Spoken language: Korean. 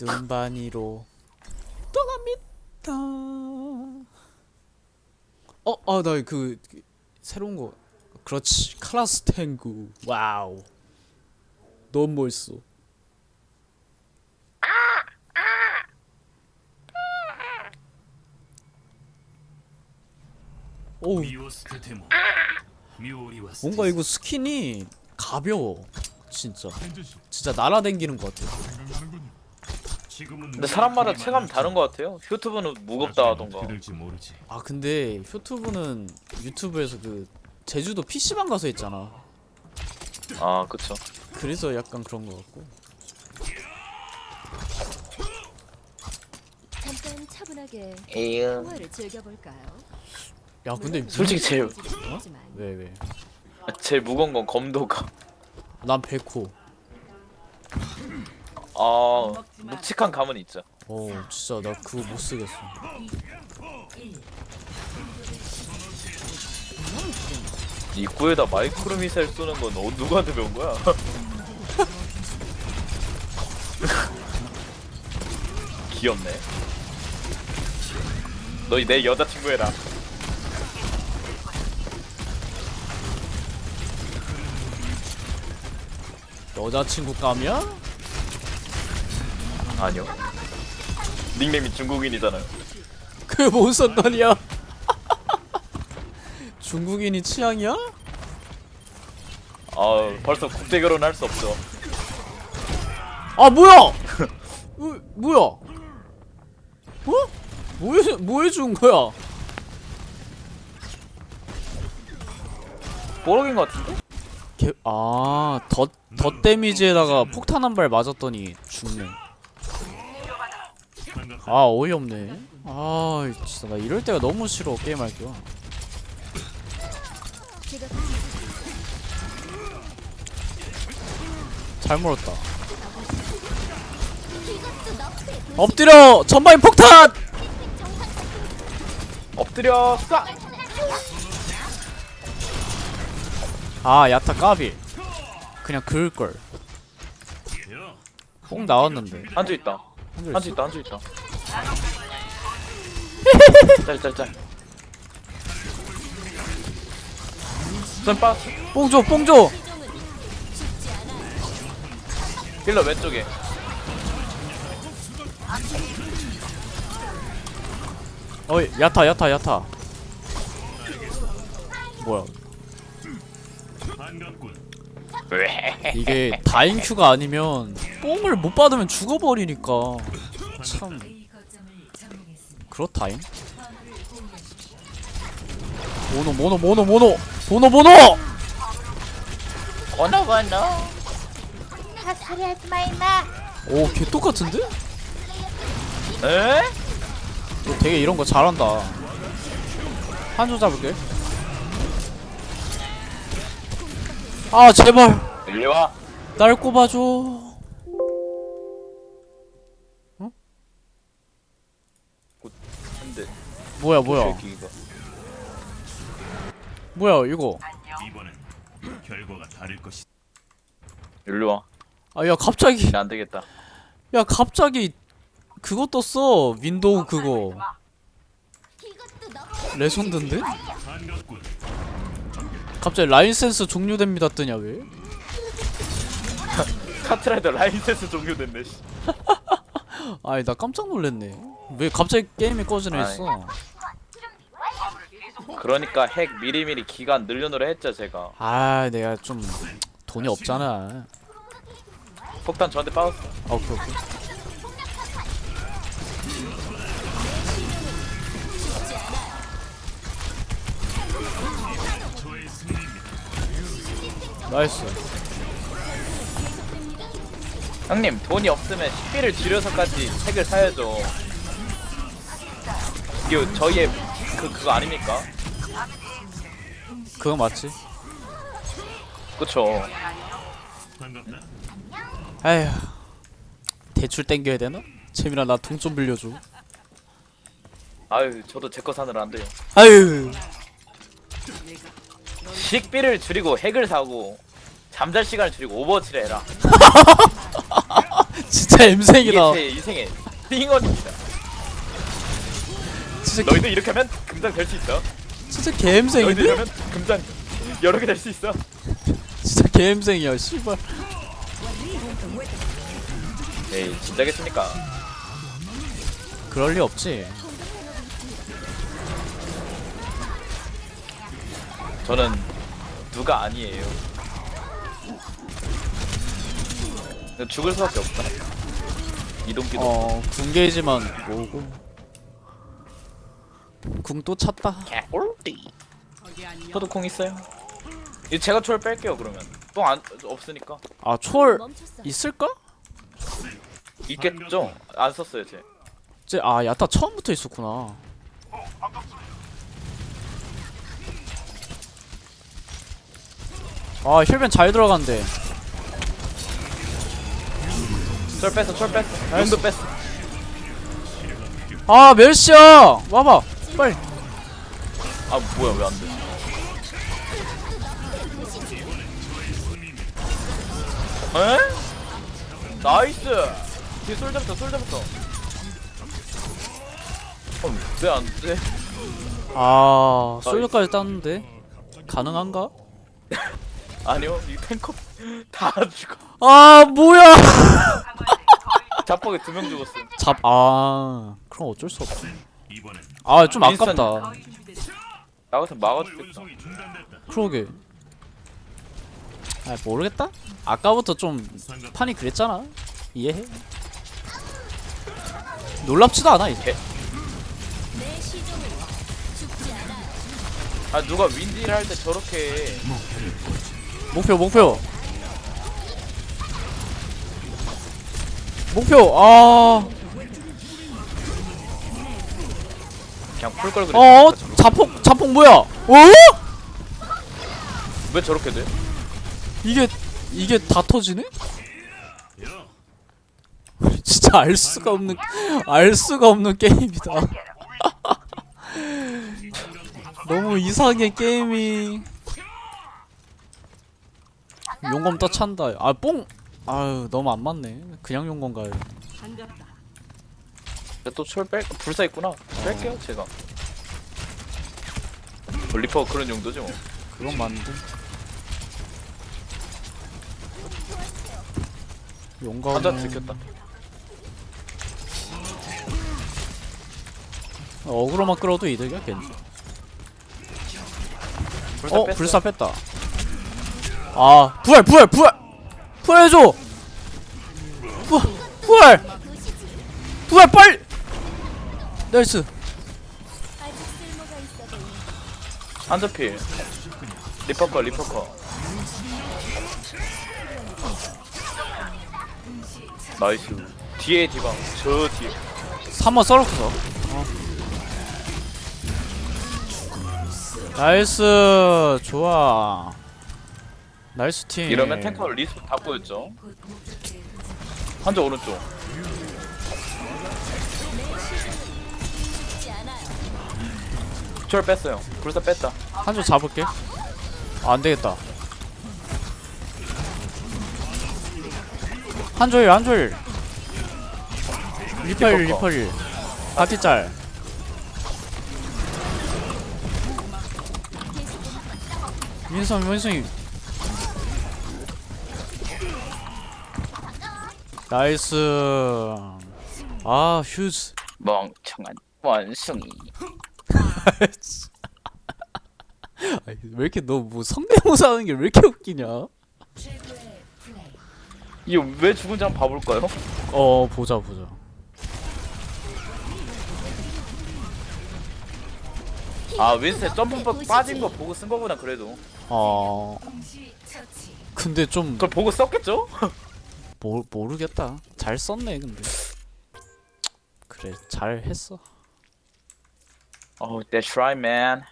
눈바니로 떠납니다. 어, 아, 나 그 새로운 거. 그렇지. 카라스탱구. 와우. 너무 멋있어. 오. 뭔가 이거 스킨이 가벼워. 진짜. 진짜 날아댕기는 것 같아. 근데 사람마다 체감 다른 것 같아요. 휴트브는 무겁다 하던가. 어떻게 될지 모르지. 아 근데 유튜브는 유튜브에서 그 제주도 PC방 가서 했잖아. 아 그쵸. 그래서 약간 그런 것 같고. 잠깐 차분하게 에휴. 통화를 즐겨볼까요? 야 근데 물론 솔직히 제일- 하지만 왜 왜? 제일 무거운 건 검도가. 난 백호. 아 묵직한 감은 있죠. 어 진짜 나 그거 못 쓰겠어. 입구에다 마이크로 미사일 쏘는 건 어, 누구한테 배운 거야? 귀엽네. 너 내 여자친구 해라. 여자친구 까면? 아니요. 닉네임이 중국인이잖아요. 그게 뭔 상관이야? 중국인이 취향이야? 아 벌써 국제 결혼할 수 없죠. 아 뭐야? 어, 뭐야? 어? 뭐해 뭐 해 준 거야? 뽀록인 것 같은데? 개, 아, 덧, 덧 데미지에다가 폭탄 한 발 맞았더니 죽네. 아, 어이없네. 아, 진짜 나 이럴 때가 너무 싫어, 게임할 때가. 제가 잘 물었다. 엎드려! 전방인 폭탄! 엎드려 쏴! 아, 야타 까비. 그냥 그을걸. 야, 뽕 나왔는데. 한주 있다. 한줄 한주 있다. 한주 있다. 짤짤짤. 선 빠. 뽕 줘, 뽕 줘! 힐러 왼쪽에. 어이, 야타, 야타, 야타. 뭐야. 왜? 이게 다인큐가 아니면 뽕을 못 받으면 죽어버리니까 참 그렇다잉 모노 모노 모노 모노 모노 모노 건너 건너. 헛소리 하지 마 임마 오걔 똑같은데? 에? 너 되게 이런 거 잘한다 한조 잡을게 아 제발 일리 와. 날 꼽아줘 근데 뭐야 뭐야 새끼가. 뭐야 이거 이번엔 결과가 다를 것이. 일리 와. 아 야 갑자기 안 되겠다. 야 갑자기 그거 떴어 윈도우 그거 레전드인데? 반갑군. 갑자기 라이센스 종료됩니다 뜨냐 왜? 카트라이더 라이센스 종료됐네. 씨. 아이 나 깜짝 놀랐네 왜 갑자기 게임이 꺼지나 했어 그러니까 핵 미리미리 기간 늘려놓으라 했죠 제가. 아 내가 좀 돈이 없잖아 폭탄 저한테 빠졌어. 아 오케이 오케이 나이스 형님 돈이 없으면 식비를 줄여서까지 핵을 사야죠. 이거 저희의 그 그거 아닙니까? 그거 맞지? 그쵸. 아휴 대출 땡겨야 되나? 재민아 나 돈 좀 빌려줘 아유 저도 제 거 사느라 안 돼요. 아유 식비를 줄이고 핵을 사고 잠잘 시간을 줄이고 오버워치를 해라. 진짜 이게 엠생이다 제 인생의 띵언입니다. 진짜 개, 너희도 이렇게 하면 금장 될 수 있어. 진짜 너희도 개엠생인데? 이러면 금장 여러 개 될 수 있어. 진짜 개엠생이야 씨발 에이 진짜겠습니까? 그럴 리 없지 저는 누가 아니에요. 죽을 수밖에 없다. 이동기도. 어 궁게이지만 뭐고 궁 또 찼다 개꿀띠. 저도 공 있어요. 이 제가 초를 뺄게요 그러면. 똥 안 없으니까 아 초월 멈췄어. 있을까? 있겠죠? 안 썼어요 제. 쟤, 아 야타 처음부터 있었구나 아 힐벤 잘 들어간대 철 뺐어 철 뺐어. 용도 뺐어. 아 멜시야 와봐 빨리 아 뭐야 왜 안 돼? 에? 나이스. 뒤에 솔잡부터 솔잡부터. 어, 왜안 돼? 아 솔저까지 땄는데 가능한가? 아니요 이 탱커 다 죽어. 아 뭐야 자뻑에 두 명 죽었어. 잡아 그럼 어쩔 수 없지 이번엔 아 좀. 아깝다 나가서 막아주겠다. 그러게 아 모르겠다 아까부터 좀 판이 그랬잖아 이해해 놀랍지도 않아 이제. 아 누가 윈딜 할 때 저렇게 해. 목표 목표 목표 아 그냥 풀 걸 그래. 어? 자폭 자폭 뭐야? 어? 왜 저렇게 돼? 이게 이게 다 터지네? 야, 진짜 알 수가 없는 알 수가 없는 게임이다. 너무 이상해 게임이. 용검 떠찬다. 아 뽕. 아유 너무 안 맞네. 그냥 용검 가요. 또철 뺄, 불사 있구나. 뺄게요, 제가. 어, 리퍼 그런 용도지 뭐. 그건 맞는데. 용검. 한잔 들켰다. 어그로만 끌어도 이득이야 겐지. 불사 어 뺐어요. 불사 뺐다. 아 부활 부활 부활 부활해줘. 부활 부활 부활 빨리. 나이스. 아직 쓸모가 있어 보이네. 한자필. 리퍼 거, 리퍼 거. 나이스. 뒤에 디방. 저 뒤에. 3번 썰었어. 어. 나이스 좋아. 나이스 팀. 이러면 탱커 리스크 다 보였죠. 한자 오른쪽. 철 뺐어요. 불사 뺐다. 한줄 잡을게. 아, 안 되겠다. 한줄 한줄. 리퍼일. 리퍼일. 바퀴짤. 민성 민성이. 나이스. 아 휴즈. 멍청한 원숭이. 왜 이렇게 너 뭐 성대모사 하는 게 왜 이렇게 웃기냐? 이게 왜 죽은지 한번 봐볼까요? 어 보자 보자. 아 윈스의 점프 빠진 거 보고 쓴 거구나 그래도. 어 근데 좀 그걸 보고 썼겠죠? 모, 모르겠다. 잘 썼네 근데. 그래 잘 했어. Oh, that's right, man.